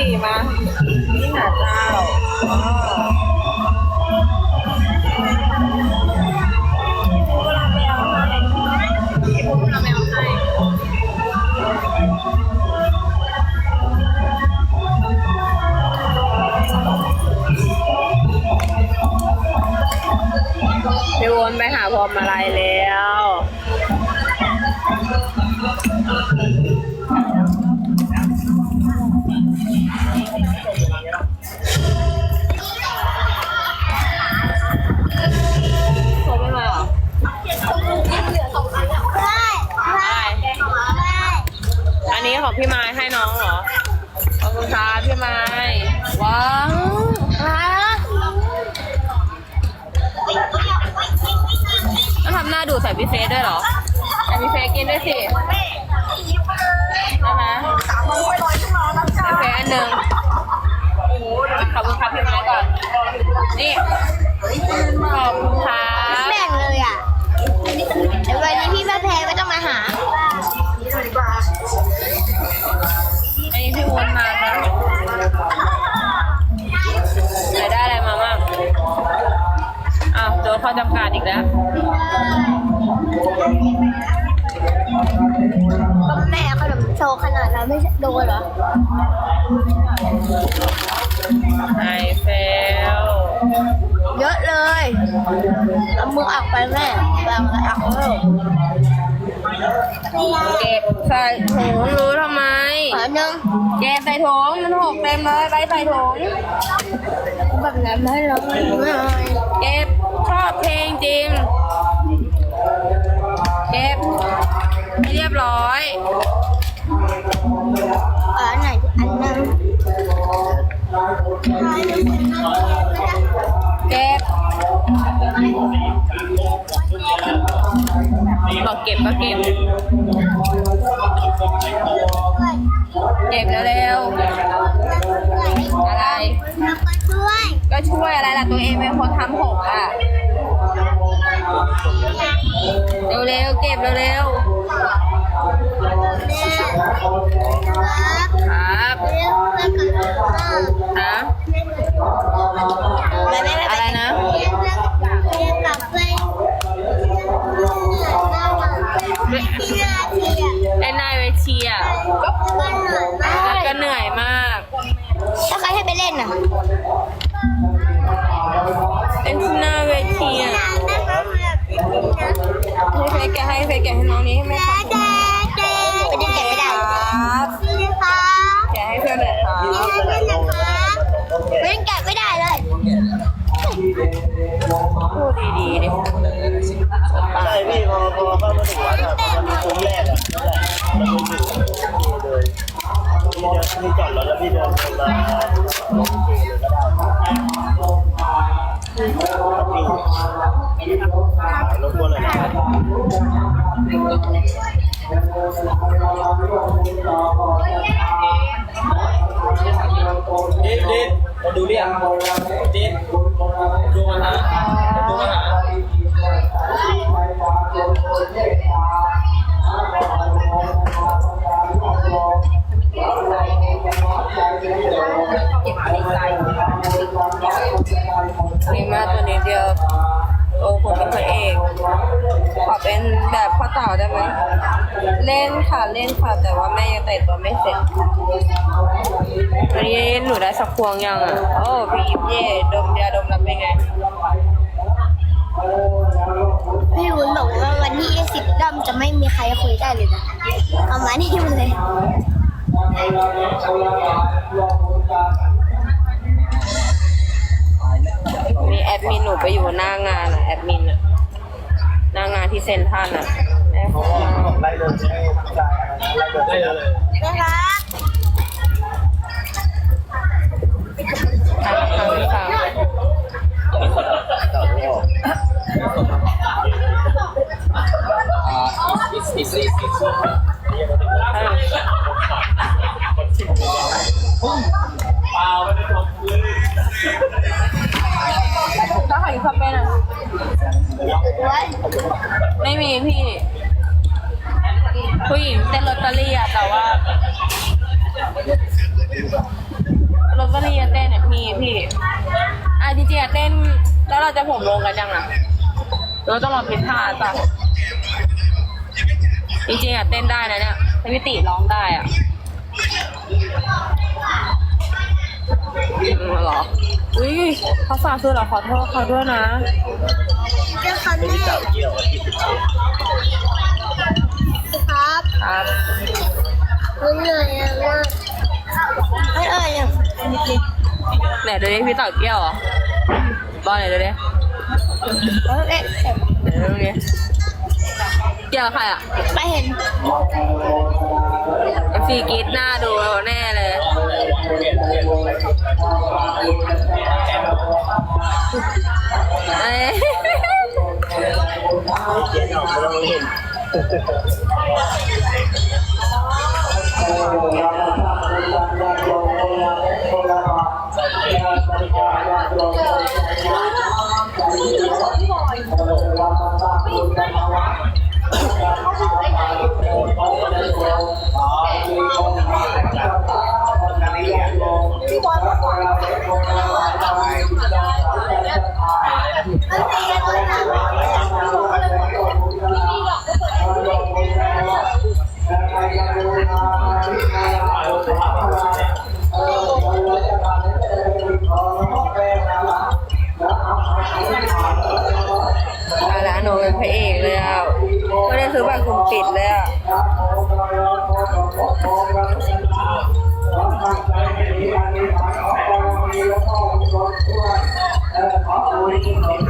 สี่มาที่หาเจ้า พี่เฟสด้วยเหรอแอบพี่เฟสกินด้วยสิได้ไหมพี่เฟสอันหนึ่งขอบคุณครับพี่มาก่อน นี่ขอบคุณครับแบ่งเลยอะเดี๋ยววันนี้พี่มาแพรไม่ต้องมาหา เยอะเลยเอามืออักไปแม่แบบอักเออเก็บใส่ถุงรู้ทำไมขอหนึ่งเก็บใส่ถุงมันหกเต็มเลยไปใส่ถุงแบบนั้นไม่ร้องไม่เก็บชอบเพลงจริงเก็บให้เรียบร้อยขอหน่อยอันหนึง เก็บบอกเก็บก็เก็บ เก็บเร็วๆอะไรก็ช่วยก็ช่วยอะไรล่ะตัวเองเป็นคนทำหกอะ เร็วๆเก็บเร็วเร็วครับครับฮะไม่ไม่ไม่อะไรนะ พูดดีๆดิใช่พี่พอพอเข้ามาถึงวัดอะมันมีซุ้มแรกอะนั่นแหละมันมีถึงเลยพี่เดินพี่จอดรถแล้วพี่เดินมาลงเกเลยก็ได้รบกวนเลยนะดิดดิดมาดูเรียงดิด ดูมาหาดูมาหามีมาตัวนี้เดียว โอ้ผมเป็นพระเอก ขอเป็นแบบพ่อเต่าได้ไหม เล่นค่ะ เล่นค่ะ แต่ว่าแม่ยังแต่งตัวไม่เสร็จ วันนี้หนูได้สักพวงยังอะ โอ้ พี่ยิปเย่ดมยาดมแล้วเป็นไง พี่วุ้นบอกว่าวันที่สิบดำจะไม่มีใครคุยได้เลยนะเอามานี่มาเลย มีแอดมินหนูไปอยู่หน้างานอะ แอดมินอะ หน้างานที่เซ็นทรัลอะแอดมินไล่เลย ไม่มีพี่ ผู้หญิงเต้นลอตเตอรี่อะแต่ว่าพี่อะจริงๆอะเต้น แล้วเราจะผมลงกันยังอะเราต้องรอพิธาป่ะจริงๆอะเต้นได้นะเนี่ยพี่ติร้องได้อะหรอ อุ้ยเขาฝากซื้อเหรอขอโทษเขาด้วยนะเจ้าค่ะไม่แม่ได้เก่าเกี่ยวกับที่สิบเจ็ดครับครับมันเหนื่อยอะมากไม่เอ่ยอะไหนดูดิพี่ต่อเกี้ยวเหรอบอลไหนดูดิเอ๊ะเอ๊ะไหนดูดิเกี่ยวกับใครอะไม่เห็นเอฟซีกรีดหน้าดูแน่เลย เอ้ย ปิดเลยอะอื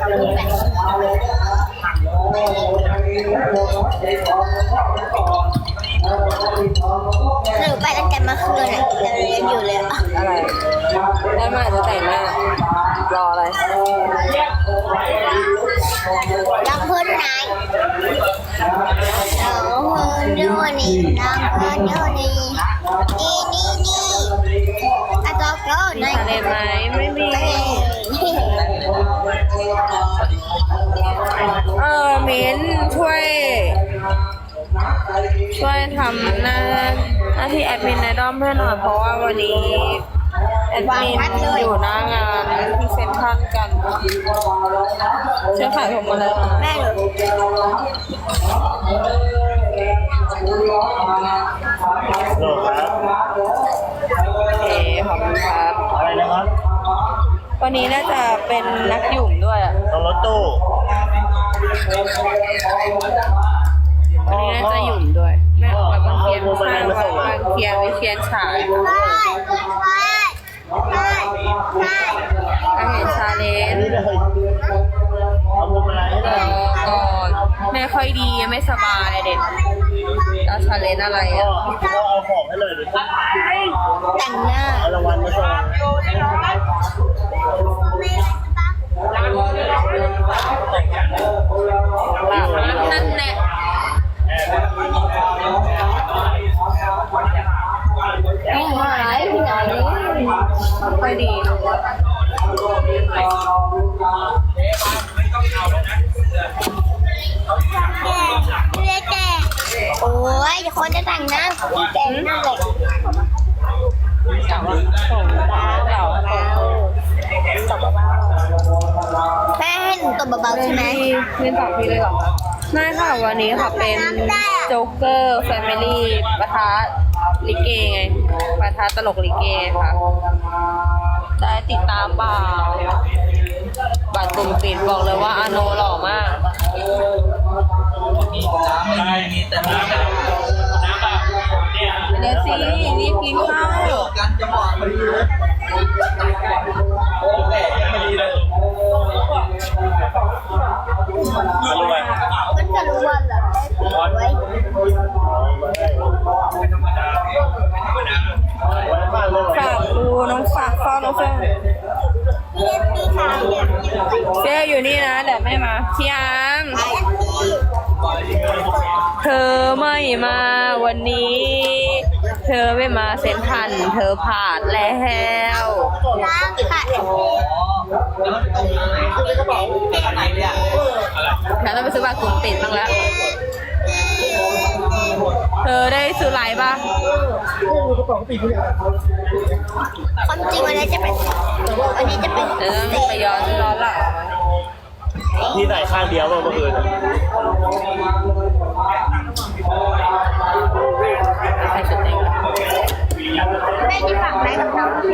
หนูไปตั้งแต่เมื่อคืนอะแต่เรียนอยู่เลยอะอะไรได้มาจะแต่งหน้ารออะไรรักเพื่อนนายรักเพื่อนด้วยนี่รักเพื่อนด้วยนี่นี่นี่นี่อะตอกโก้หน่อยทะเลไหมไม่มี เออมิ้นช่วย ช่วยทำหน้าหน้าที่แอดมินในด้อมให้หน่อยเพราะว่าวันนี้แอดมินอยู่หน้างานที่เซ็นทรัลกันเช่วยขายผมมาเลยนะแม่หนูโหลครับโอเคขอบคุณครับอะไรนะครับ วันนี้น่าจะเป็นนักหยุ่มด้วยอะต้องรถตู้วันนี้น่าจะหยุ่มด้วยแม่ออกไปบางเทียนใช่วัดบางเทียนวิเทียนฉายไปไปไปไปถ้าเห็นชาเลอันนนี้เลยเอาพวงมาลัยให้หเอน่อยอก่อนไม่ค่อยดีไม่สบายเด็กเอาชาเลนอะไรก็อะก็เอาของ ให้เลยเดี๋ยวจะแต่งหน้า โอ้ยเดี๋ยวคนจะแต่งหน้าแต่งหน้าเลยแต่ว่าส่งเก่าแม่ให้หนูตบเบาๆใช่ไหมเล่นสองพี่เลยเหรอคะไม่ค่ะวันนี้ค่ะเป็นโจ๊กเกอร์แฟมิลี่ปะทะลิเกไงปะทะตลกลิเกค่ะได้ติดตามเปล่าบัตรกลุ่มปิดบอกเลยว่าอโนหล่อมาก เดี๋ยวสิรีบกินข้าวมันจะรู้วันเหรอไว้ไว้บ้านเลยเหรอฝากดูน้องฝากเฝ้าน้องเฟลเรียกพี่ชายเนี่ยเฟลอยู่นี่นะเดี๋ยวไม่มาพี่อังไอ้พี่เธ อไม่มาวันนี้ เธอไม่มาเซ็นทรัน เธอผ่านแล้วล้างค่ะฉันต้องไปซื้อบัตรกลุ่มปิดบ้างแล้ว เธอได้ซื้อไลน์ปะความจริงวันนี้จะเป็นวันนี้จะเป็นเดี๋ยวต้องไปย้อนย้อนหลัง พี่ใส่ข้างเดียวเมื่อคืนใส่ชุดเต็มแม่จะฝากไหนกับน้องสิ